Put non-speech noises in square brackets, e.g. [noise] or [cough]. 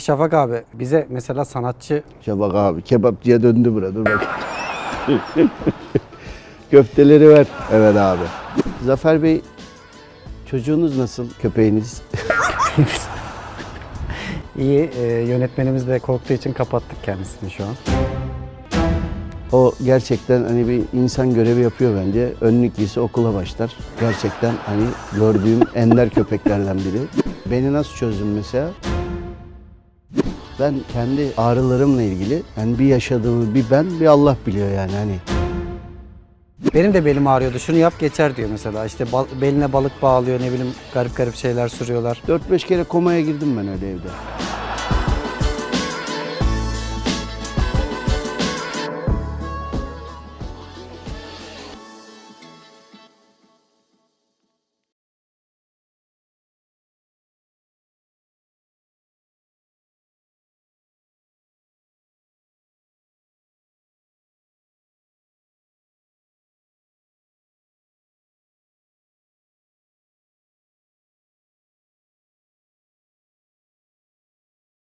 Peki Şafak abi bize mesela sanatçı Şabak abi kebapçıya döndü bura dur bak. [laughs] Köfteleri ver. Evet abi. Zafer Bey çocuğunuz nasıl? Köpeğiniz? [laughs] iyi e, yönetmenimiz de korktuğu için kapattık kendisini şu an. O gerçekten hani bir insan görevi yapıyor bence. Önlük giysi okula başlar. Gerçekten hani gördüğüm ender köpeklerden biri. Beni nasıl çözdüm mesela? Ben kendi ağrılarımla ilgili yani bir yaşadığımı bir ben bir Allah biliyor yani hani. Benim de belim ağrıyordu. Şunu yap geçer diyor mesela. İşte bal- beline balık bağlıyor ne bileyim garip garip şeyler sürüyorlar. 4-5 kere komaya girdim ben öyle evde.